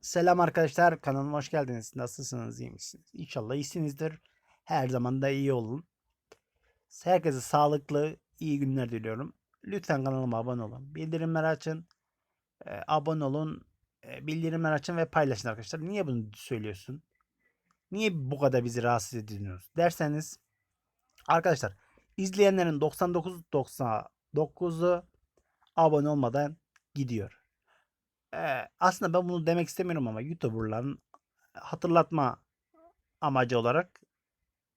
Selam arkadaşlar kanalıma hoş geldiniz. Nasılsınız iyi misiniz? İnşallah iyisinizdir. Her zaman da iyi olun. Herkese sağlıklı iyi günler diliyorum. Lütfen kanalıma abone olun. Bildirimleri açın. e, abone olun. e, bildirimler açın ve paylaşın arkadaşlar. Niye bunu söylüyorsun? Niye bu kadar bizi rahatsız ediyorsunuz? Derseniz arkadaşlar izleyenlerin 99.99'u abone olmadan gidiyor. Aslında ben bunu demek istemiyorum ama YouTuber'ların hatırlatma amacı olarak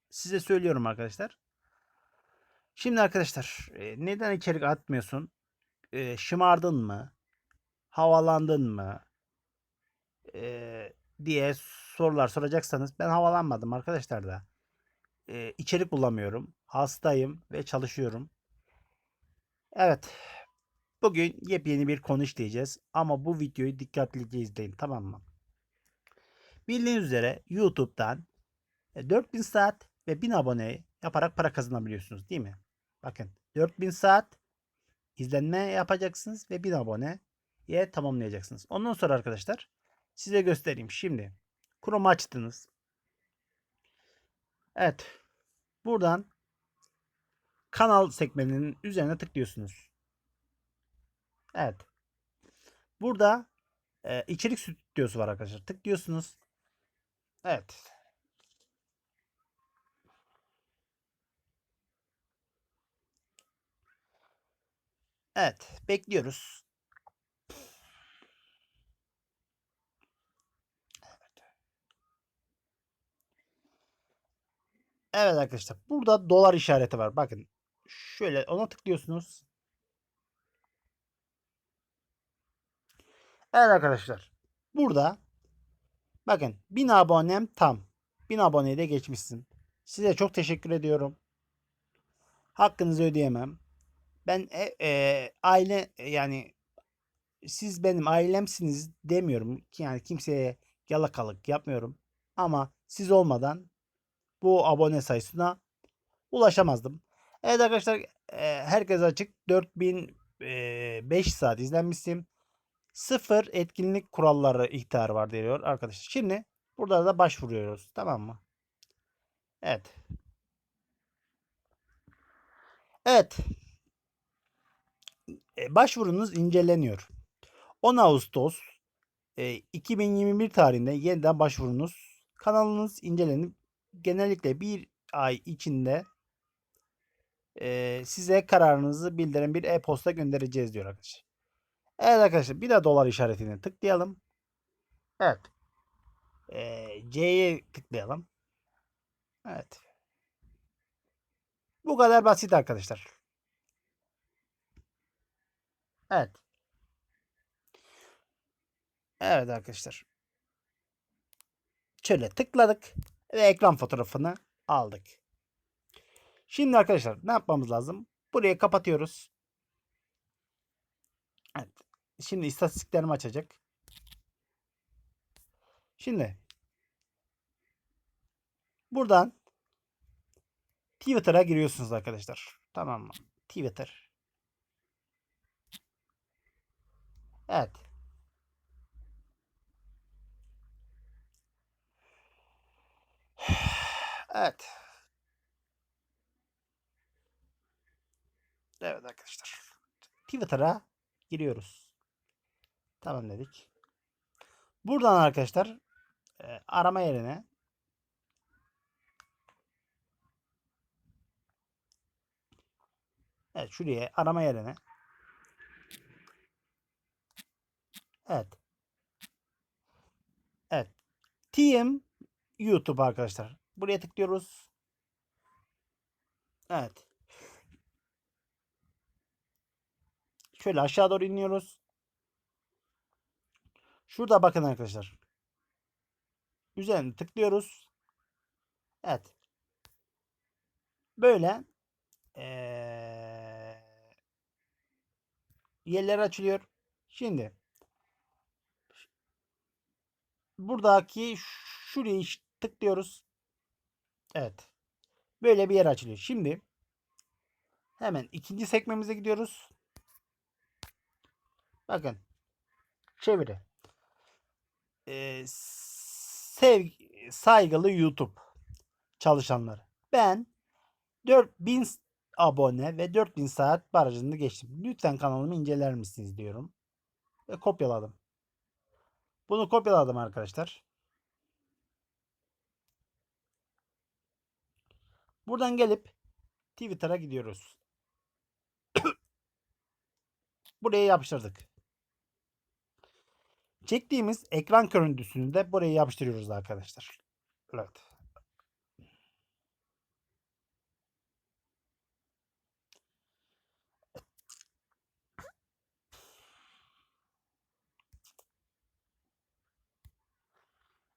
size söylüyorum arkadaşlar. Şimdi arkadaşlar neden içerik atmıyorsun? E, şımardın mı? Havalandın mı? Diye sorular soracaksanız ben havalanmadım arkadaşlar da. İçerik bulamıyorum. Hastayım ve çalışıyorum. Evet. Bugün yepyeni bir konu işleyeceğiz. Ama bu videoyu dikkatlice izleyin tamam mı? Bildiğiniz üzere YouTube'dan e, 4000 saat ve 1000 abone yaparak para kazanabiliyorsunuz değil mi? Bakın 4000 saat izlenme yapacaksınız ve 1000 aboneye tamamlayacaksınız. Ondan sonra arkadaşlar size göstereyim. Şimdi Chrome açtınız. Evet. Buradan kanal sekmeninin üzerine tıklıyorsunuz. Evet. Burada e, içerik stüdyosu var arkadaşlar. Tıklıyorsunuz. Evet. Evet. Bekliyoruz. Evet arkadaşlar. Burada dolar işareti var. Bakın. Şöyle ona tıklıyorsunuz. Evet arkadaşlar. Burada bakın 1000 abonem tam. 1000 aboneyi de geçmişsin. Size çok teşekkür ediyorum. Hakkınızı ödeyemem. Ben e, e, aile yani siz benim ailemsiniz demiyorum yani kimseye yalakalık yapmıyorum. Ama siz olmadan bu abone sayısına ulaşamazdım. Evet arkadaşlar e, herkes açık 4005 saat izlenmişim. Sıfır etkinlik kuralları ihtarı var diyor arkadaşlar. Şimdi burada da başvuruyoruz. Tamam mı? Evet. Evet. E, başvurunuz inceleniyor. 10 Ağustos e, 2021 tarihinde yeniden başvurunuz kanalınız incelenip genellikle bir ay içinde e, size kararınızı bildiren bir e-posta göndereceğiz diyor arkadaşlar. Evet arkadaşlar bir de dolar işaretine tıklayalım. Evet. Ee, C'ye tıklayalım. Evet. Bu kadar basit arkadaşlar. Evet. Evet arkadaşlar. Şöyle tıkladık ve ekran fotoğrafını aldık. Şimdi arkadaşlar ne yapmamız lazım? Burayı kapatıyoruz. Evet. Şimdi istatistiklerimi açacak. Şimdi buradan Twitter'a giriyorsunuz arkadaşlar. Tamam mı? Twitter. Evet. Evet. Evet arkadaşlar. Twitter'a giriyoruz. Tamam dedik. Buradan arkadaşlar e, arama yerine Evet şuraya arama yerine Evet. Evet. TM YouTube arkadaşlar. Buraya tıklıyoruz. Evet. Şöyle aşağı doğru iniyoruz. Şurada bakın arkadaşlar. Üzerine tıklıyoruz. Evet. Böyle ee, yerler açılıyor. Şimdi buradaki şurayı tıklıyoruz. Evet. Böyle bir yer açılıyor. Şimdi hemen ikinci sekmemize gidiyoruz. Bakın. Çeviri. E, sev saygılı YouTube çalışanları. Ben 4000 abone ve 4000 saat barajını geçtim. Lütfen kanalımı inceler misiniz diyorum. Ve kopyaladım. Bunu kopyaladım arkadaşlar. Buradan gelip Twitter'a gidiyoruz. Buraya yapıştırdık. Çektiğimiz ekran görüntüsünü de buraya yapıştırıyoruz arkadaşlar. Evet.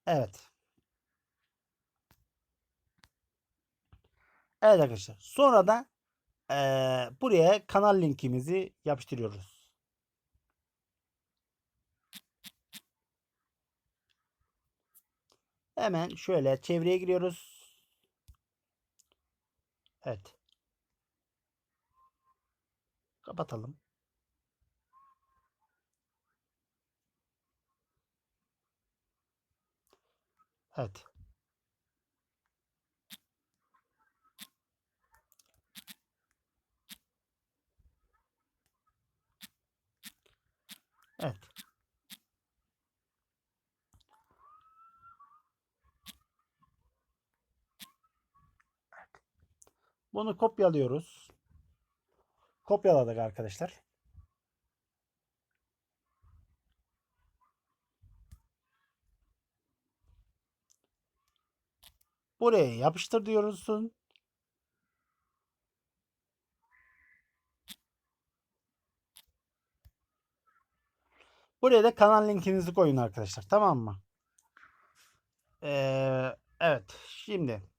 Evet. Evet arkadaşlar. Sonra da eee, buraya kanal linkimizi yapıştırıyoruz. Hemen şöyle çevreye giriyoruz. Evet. Kapatalım. Evet. Bunu kopyalıyoruz. Kopyaladık arkadaşlar. Buraya yapıştır diyorsun. Buraya da kanal linkinizi koyun arkadaşlar. Tamam mı? Ee, evet. Şimdi.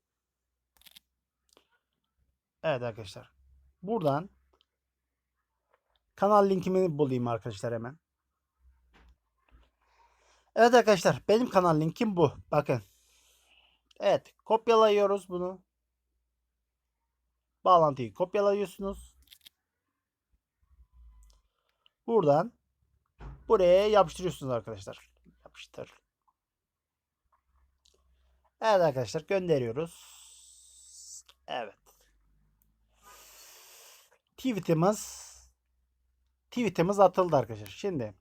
Evet arkadaşlar. Buradan kanal linkimi bulayım arkadaşlar hemen. Evet arkadaşlar. Benim kanal linkim bu. Bakın. Evet. Kopyalıyoruz bunu. Bağlantıyı kopyalıyorsunuz. Buradan buraya yapıştırıyorsunuz arkadaşlar. Yapıştır. Evet arkadaşlar gönderiyoruz. Evet. Tweetimiz tweetimiz atıldı arkadaşlar. Şimdi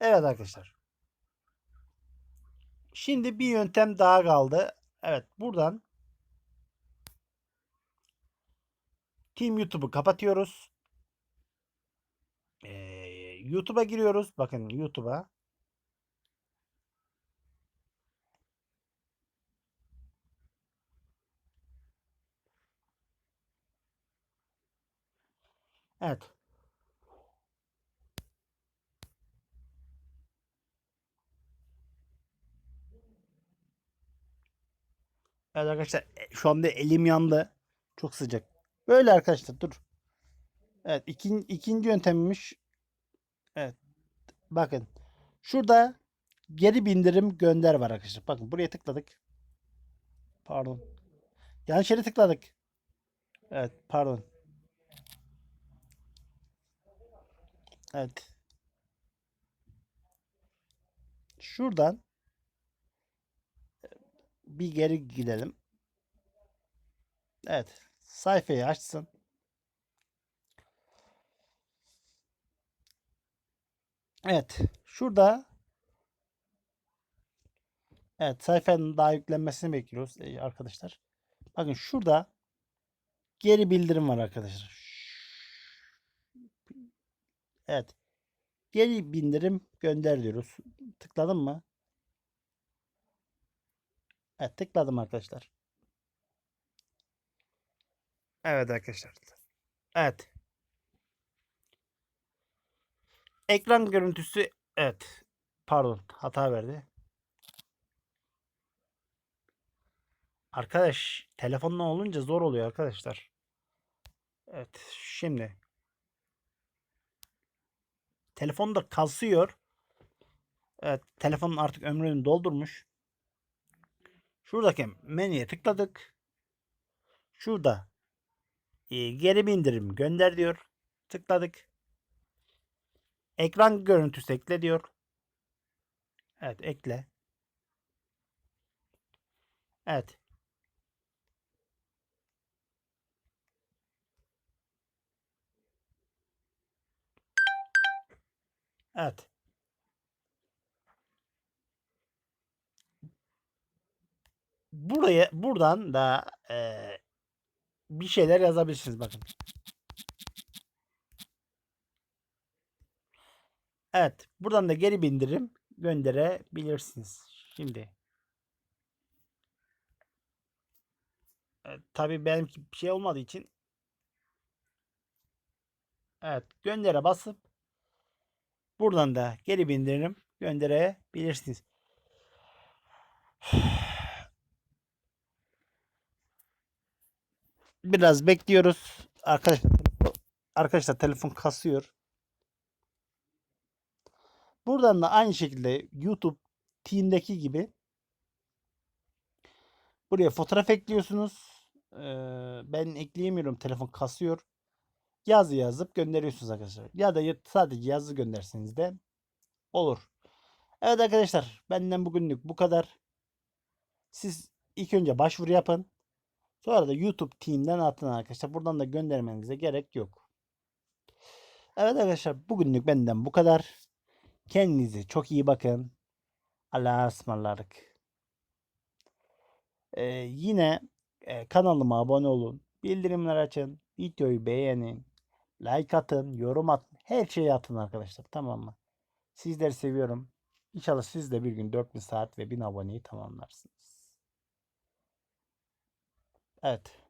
Evet arkadaşlar. Şimdi bir yöntem daha kaldı. Evet buradan Team YouTube'u kapatıyoruz. Ee, YouTube'a giriyoruz. Bakın YouTube'a. Evet. Evet arkadaşlar e, şu anda elim yandı. Çok sıcak. Böyle arkadaşlar dur. Evet ikinci, ikinci yöntemmiş. Evet. Bakın. Şurada geri bindirim gönder var arkadaşlar. Bakın buraya tıkladık. Pardon. Yanlış yere tıkladık. Evet pardon. Evet. Şuradan bir geri gidelim. Evet. Sayfayı açsın. Evet. Şurada Evet. Sayfanın daha yüklenmesini bekliyoruz e, arkadaşlar. Bakın şurada geri bildirim var arkadaşlar. Evet. Geri bildirim gönder diyoruz. Tıkladım mı? Evet tıkladım arkadaşlar. Evet arkadaşlar. Evet. Ekran görüntüsü evet. Pardon hata verdi. Arkadaş telefonla olunca zor oluyor arkadaşlar. Evet şimdi. Telefon da kasıyor. Evet telefonun artık ömrünü doldurmuş. Şuradaki menüye tıkladık. Şurada e, geri bildirim gönder diyor. Tıkladık. Ekran görüntüsü ekle diyor. Evet ekle. Evet. Evet. Buraya buradan da eee, bir şeyler yazabilirsiniz bakın. Evet, buradan da geri bildirim gönderebilirsiniz. Şimdi e, tabii benimki bir şey olmadığı için evet göndere basıp buradan da geri bildirim gönderebilirsiniz. Biraz bekliyoruz. Arkadaşlar arkadaşlar telefon kasıyor. Buradan da aynı şekilde YouTube Team'deki gibi buraya fotoğraf ekliyorsunuz. Ee, ben ekleyemiyorum. Telefon kasıyor. Yazı yazıp gönderiyorsunuz arkadaşlar. Ya da sadece yazı gönderseniz de olur. Evet arkadaşlar benden bugünlük bu kadar. Siz ilk önce başvuru yapın. Sonra da YouTube Team'den atın arkadaşlar. Buradan da göndermenize gerek yok. Evet arkadaşlar bugünlük benden bu kadar. Kendinize çok iyi bakın. Allah'a ısmarladık. Ee, yine e, kanalıma abone olun. Bildirimler açın. Videoyu beğenin. Like atın. Yorum atın. Her şeyi atın arkadaşlar. Tamam mı? Sizleri seviyorum. İnşallah siz de bir gün 4000 saat ve 1000 aboneyi tamamlarsınız. Evet.